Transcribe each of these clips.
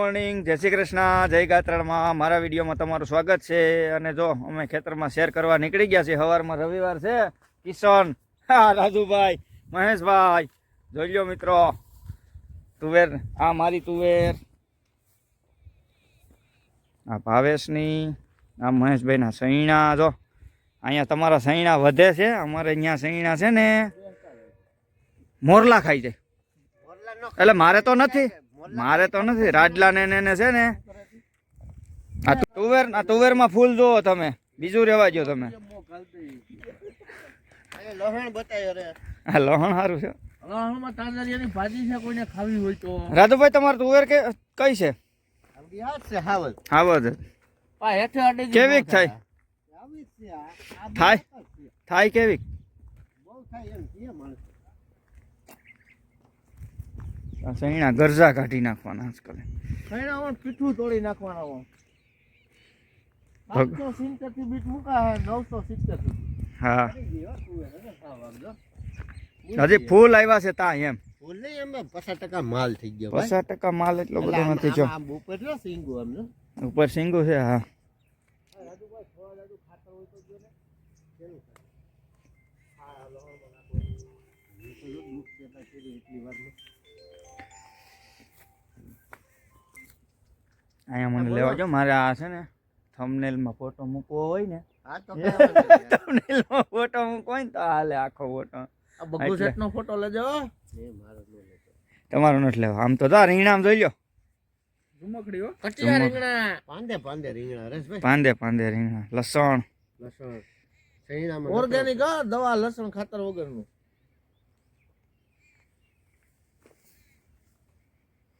Morning જય શ્રી કૃષ્ણ. જય ગાત્રણમાં. મારા વિડીયોમાં તમારું સ્વાગત છે. અને જો અમે ખેતરમાં શેર કરવા નીકળી ગયા છીએ. સવારમાં રવિવાર છે. કિશન હા રાજુભાઈ મહેશભાઈ જોઈ લો મિત્રો. તુવેર આ મારી તુવેર. આ ભાવેશની આ મહેશભાઈના સૈણા જો અહીંયા તમારા સૈણા વધે છે. અમારે અહીંયા સૈણા છે ને મોરલા ખાઈ જાય એટલે મારે તો નથી. મારે તો નથી રાજલા ને એને છે ને. આ તુવેર આ તુવેરમાં ફૂલ જોવો તમે બીજું રેવા જો તમે. લોહણ આ લહણ સારું છે. લહણમાં તાંદરિયાની ભાજી છે કોઈને ખાવી હોય તો. રાજુભાઈ તમારે તુવેર કે કઈ છે? કેવીક થાય? આવી જ છે આ. આ બહુ થાય? છે. થાય કેવી બહુ થાય એમ કહે માણસ. આ સૈણા ગરજા કાઢી નાખવાના આજકાલ સૈણા પીઠું તોડી નાખવાના હોય. ભગ- 570 થી બીટ મૂકા નવસો 970 થી. હા. હજી ફૂલ આવ્યા છે તા એમ ફૂલ નહીં એમ પચાસ ટકા માલ થઈ ગયો. પચાસ ટકા માલ એટલો એટલે બધો નથી જો ઉપર જો સીંગું ઉપર સિંગુ છે હા અહીંયા મને લેવા જો મારે આ છે ને થમનેલમાં ફોટો મૂકવો હોય ને. થંબનેલમાં ફોટો મૂકવો હોય ને તો હાલે આખો ફોટો આ બગુ એટલે. સેટનો ફોટો લેજો તમારો નથી લેવો. આમ તો તા રીંગણામ જોઈ લો ઝુમકડી હો. રીંગણા. પાંદે પાંદે રીંગણા રસભાઈ પાંદે પાંદે રીંગણા. લસણ. લસણ. ઓર્ગેનિક દવા લસણ ખાતર વગરનું મેં કાલે ઓલા આપણે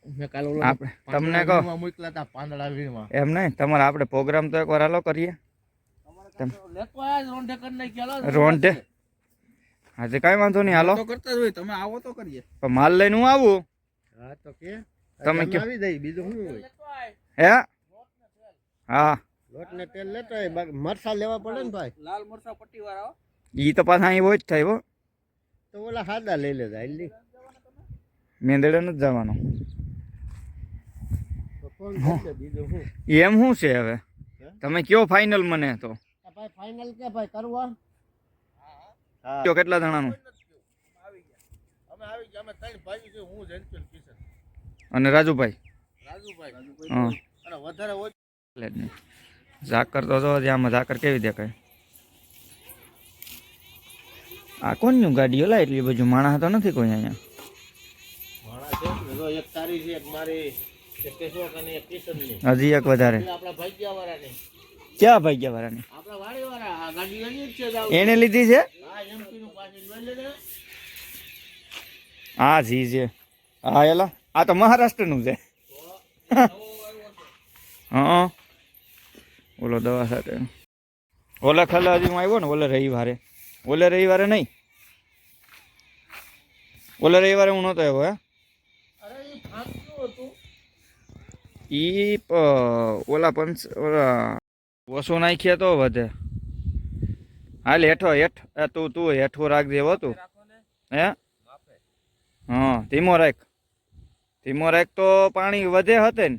તમને કહો. એમ નહીં તમારે આપણે પ્રોગ્રામ તો એકવાર હાલો કરીએ. રોંઢે કરી નાખ્યા રોંઢે. આજે કાંઈ વાંધો નહીં હાલો. કરતા હોય તમે આવો તો કરીએ. પણ માલ લઈને હું આવું? હા તો કે. તમે કયો. આવી દઈ બીજું શું હોય? હે? હા. લોટ ને તેલ લેતો હોય બાકી મરસા લેવા પડે ને ભાઈ? લાલ મરસા પટ્ટી વાળા ઈ તો પાછા અહીં હોય જ થાય હો. તો ઓલા હાદા લઈ લેતા મેંદડે નથી જવાનું તો કોણ કરશે બીજું શું એમ શું છે હવે? તમે કયો ફાઇનલ મને તો? ભાઈ ફાઇનલ કે ભાઈ કરવા? હા કયો કેટલા જણાનું? અમે આવી ગયા. અમે ત્રણ ભાઈ છે હું જયંતિલ કિશન અને રાજુભાઈ? રાજુભાઈ. હા. અને વધારે હોય ઝાકર તો જો આમાં ઝાકર કેવી દેખાય? આ કોણનું ગાડીઓ લા એટલી બધું? માણસ તો નથી કોઈ અહીંયા. માણસ છે એક તારી છે એક મારી. હજી એક વધારે. ક્યાં ભાગ્યા વાળાની એની લીધી છે? હા જી છે. હા એલા આ તો મહારાષ્ટ્રનું છે. હા. ઓલો દવા સાથે. ઓલા ખાલી હજી હું આવ્યો ને ઓલે રવિવારે. ઓલે રવિવારે નહીં. ઓલે રવિવારે હું નહોતો આવ્યો હે અરે એ ફાંકતું હતું ઈ ઓલા પંચ, ઓલા ઓછો નાખ્યા તો વધે. હાલ હેઠો, હેઠ એ તું તું હેઠું રાખજે હો તું. હે? હા, ધીમો રાખ. ધીમો રાખ તો પાણી વધે હતે ને.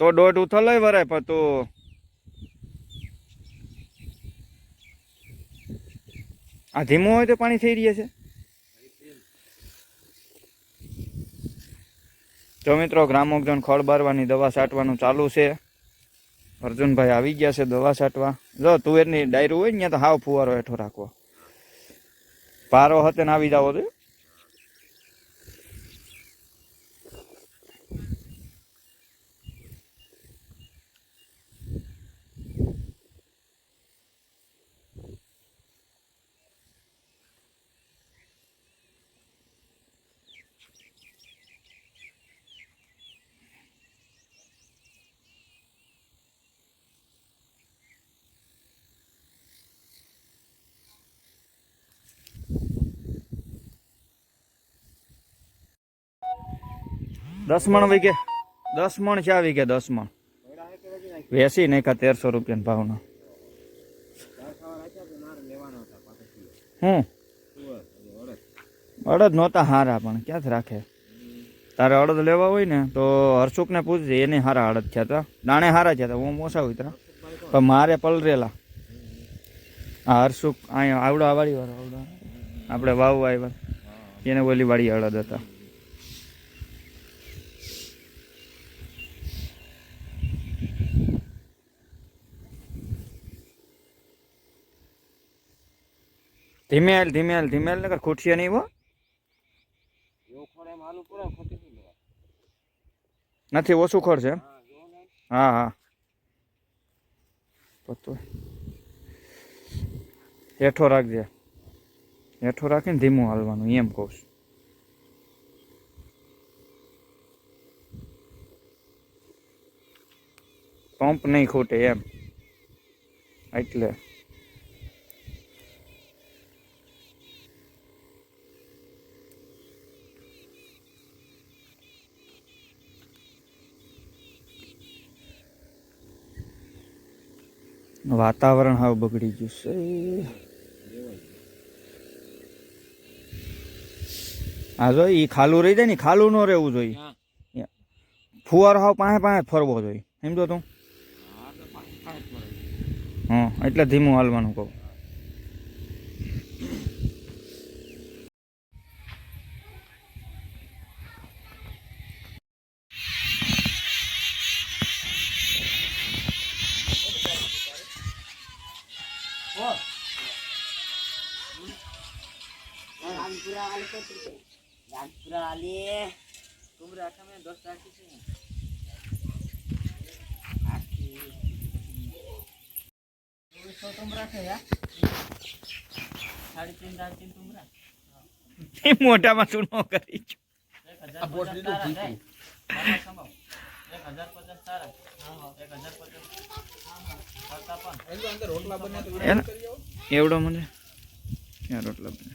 તો દોઢ ઉથલાય વરાય, પણ તું આ ધીમો હોય તો પાણી થઈ રહ્યા છે. જો મિત્રો ગ્રામોગજન ખળ બારવાની દવા છાંટવાનું ચાલુ છે. અર્જુનભાઈ આવી ગયા છે દવા છાંટવા જો, તુવેરની ડાયરું હોય ને, ત્યાં તો હાવ ફુવારો હેઠો રાખવો. પારો હતે ને આવી જાવો તો દસ મણ વીઘે દસ મણ છે વીઘે દસ મણ. વેસી નાખ્યા તેરસો રૂપિયાની ભાવના. હું? અડદ નહોતા હારા, પણ ક્યાંથી રાખે? તારે અડદ લેવા હોય ને, તો હર્ષુકને પૂછજે, એને હારા અડદ થયા હતા. દાણે હારા થયા હતા, હું મોસા ત્યાં પણ મારે પલરેલા. આ હર્ષુક, અહીંયા આવડા વાળી વાળો આવડા. આપણે વાવ આવ્યા. એને ઓલી વાળી અડદ હતા. ધીમે હાલ ધીમે હાલ ધીમે હાલ નકર ખૂટશે નહીં હો. નથી, ઓછું ખર્ચ એમ? હા હા. પતો. હેઠો રાખજે. હેઠો રાખીને ધીમું હાલવાનું, એમ કહું છું. પંપ નહીં ખૂટે એમ. એટલે. વાતાવરણ હાવ બગડી ગયું છે. હા જો ઈ ખાલું રહી જાય ને ખાલું ન રહેવું જોઈએ. ફુવારો હાવ પાસે પાસે ફરવો જોઈએ. સમજો તું? હા એટલે ધીમું હાલવાનું કહું. રાત્રા આલી તું રાખા મેં દસ રાખી છે મોટામાં શું ન કરી એવડો મને ક્યાં રોટલા બને?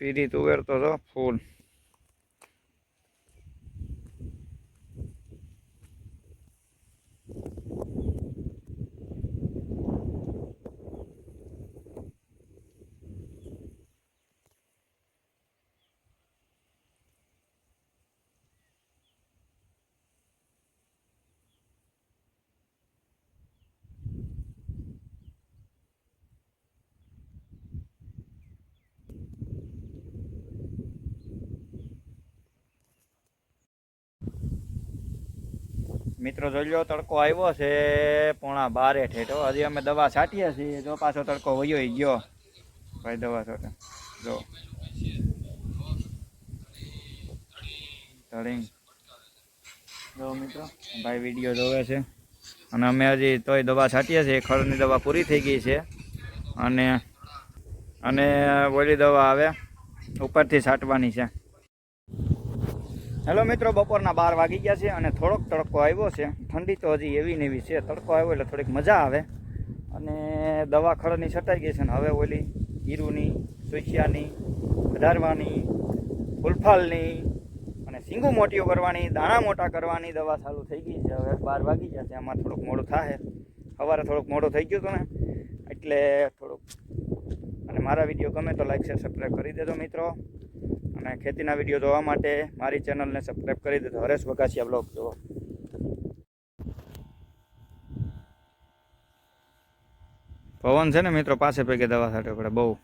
પીરી તુવેર તો જો ફૂલ મિત્રો, જોઈ લો, તડકો આવ્યો છે, પોણા બારે ઠેઠો. હજી અમે દવા છાંટીએ છીએ, જો પાછો તડકો વયો ગયો. ભાઈ, દવા છોટે. જો. તળીને. જો મિત્રો, ભાઈ વીડિયો જોવે છે. અને અમે હજી તોય દવા છાંટીએ છીએ ખરની દવા પૂરી થઈ ગઈ છે. અને અને ઓલી દવા આવે ઉપરથી છાંટવાની છે. હેલો મિત્રો, બપોરના બાર વાગી ગયા છે અને થોડોક તડકો આવ્યો છે. ઠંડી તો હજી એવી ને એવી છે. તડકો આવ્યો એટલે થોડીક મજા આવે. અને દવા ખડની છટાઈ ગઈ છે ને હવે ઓલી હીરુની સુખિયાની વધારવાની ફૂલફાલની અને સિંગુ મોટીઓ કરવાની, દાણા મોટા કરવાની દવા ચાલુ થઈ ગઈ છે. હવે બાર વાગી ગયા છે. આમાં થોડુંક મોડું થાય સવારે થોડુંક મોડું થઈ ગયું હતું ને, એટલે થોડુંક. અને મારા વીડિયો ગમે તો લાઈક શેર સબસ્ક્રાઈબ કરી દેજો મિત્રો. અને ખેતીના વીડિયો જોવા માટે મારી ચેનલને સબસ્ક્રાઈબ કરી દીધો હરેશ વગાસિયા બ્લોગ જોવો પવન છે ને મિત્રો, પાસે પૈકી દવા સાથે પડે બહુ.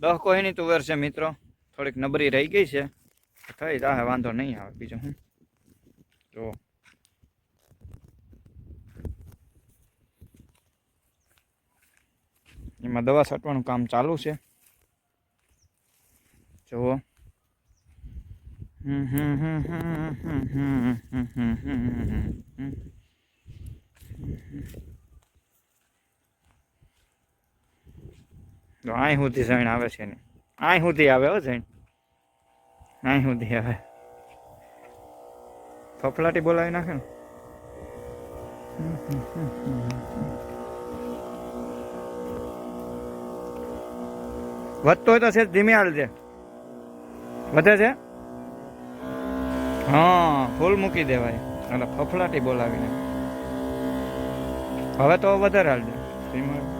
દહ કોઈની તુવેર છે મિત્રો. થોડીક નબરી રહી ગઈ છે. થઈ જાહે, વાંધો નહીં આવે. બીજું હું? જો એમાં દવા છાંટવાનું કામ ચાલુ છે. જુઓ. હમ તો અહીં સુધી જણ આવે છે ને. અહીં સુધી આવે હો જણ. અહીં સુધી આવે. ફફલાટી બોલાવી નાખે ને. વધતો હોય તો છે ધીમે હાલજે વધે છે? હા, ફૂલ મૂકી દેવાય. એટલે ફફલાટી બોલાવીને. હવે તો વધારે હાલજે ધીમે.